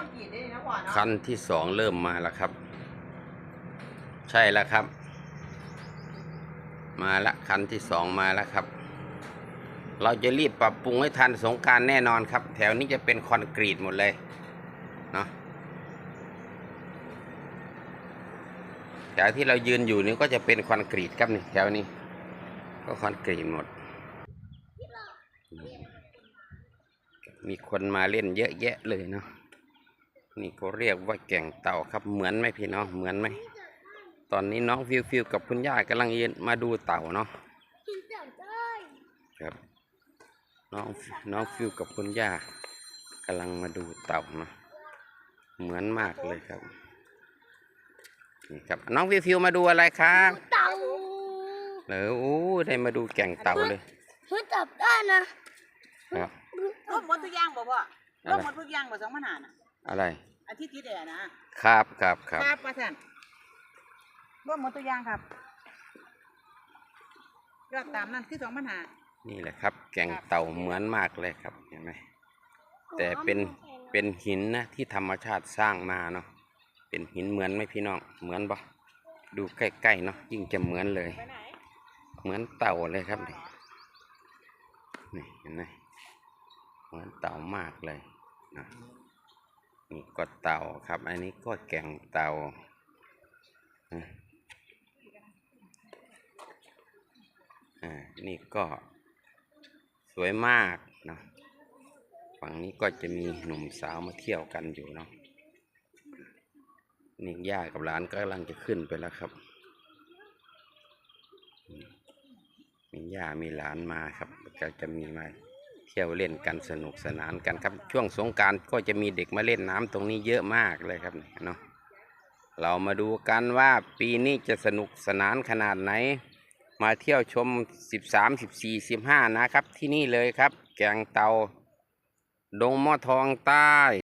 อนกรีดได้นะพ่อเนาะคันที่สองเริ่มมาแล้วครับ ใช่แล้วครับ มาละคันที่สองมาแล้วครับ เราจะรีบปรับปรุงให้ทันสงการแน่นอนครับ แถวนี้จะเป็นคอนกรีตหมดเลยเนาะแถวที่เรายืนอยู่นี่ก็จะเป็นคอนกรีตครับนี่แถวนี้ ก็คอนกรีตหมด มีคนมาเล่นเยอะแยะเลยเนาะ นี่ก็เรียกว่าแก่งเต่าครับเหมือนไหมพี่น้องเหมือนไหมตอนนี้น้องฟิวฟิวกับคุณย่ากำลังยืนมาดูเต่าเนาะครับน้องน้องฟิวกับคุณย่ากำลังมาดูเต่าเนาะเหมือนมากเลยครับนี่ครับน้องฟิวฟิวมาดูอะไรครับเต่าเหรอโอ้ได้มาดูแก่งเต่าเลยเฮ้ยจับได้นะครับร่วมหมดทุกอย่างบ่พ่ออะไรร่วมหมดทุกอย่างบ่สองปัญหาน่ะ อะไรอาทิตย์ที่เดียวนะครับครับครับครับป้าท่านร่วมหมดทุกอย่างครับยอดตามนั้นคือสองปัญหานี่แหละครับ แก่งเต่าเหมือนมากเลยครับเห็นไหมแต่เป็นเป็นหินนะที่ธรรมชาติสร้างมาเนาะเป็นหินเหมือนไหมพี่น้องเหมือนปะดูใกล้ๆเนาะยิ่งจะเหมือนเลยไปไหนเหมือนเต่าเลยครับนี่นี่เห็นไหมเหมือนเต่ามากเลยนะ นี่ก็เต่าครับ อันนี้ก็แกงเต่าอ่านี่ก็สวยมากเนาะฝั่งนี้ก็จะมีหนุ่มสาวมาเที่ยวกันอยู่เนาะนี่ย่ากับหลานก็กำลังจะขึ้นไปแล้วครับมมีย่ามีหลานมาครับก็จะมีมา เที่ยวเล่นกันสนุกสนานกันครับ ช่วงสงการก็จะมีเด็กมาเล่นน้ำตรงนี้เยอะมากเลยครับเนาะเรามาดูกันว่าปีนี้จะสนุกสนานขนาดไหน มาเที่ยวชม 13 14 15 นะครับ ที่นี่เลยครับ แกงเตา ดงหม้อทองใต้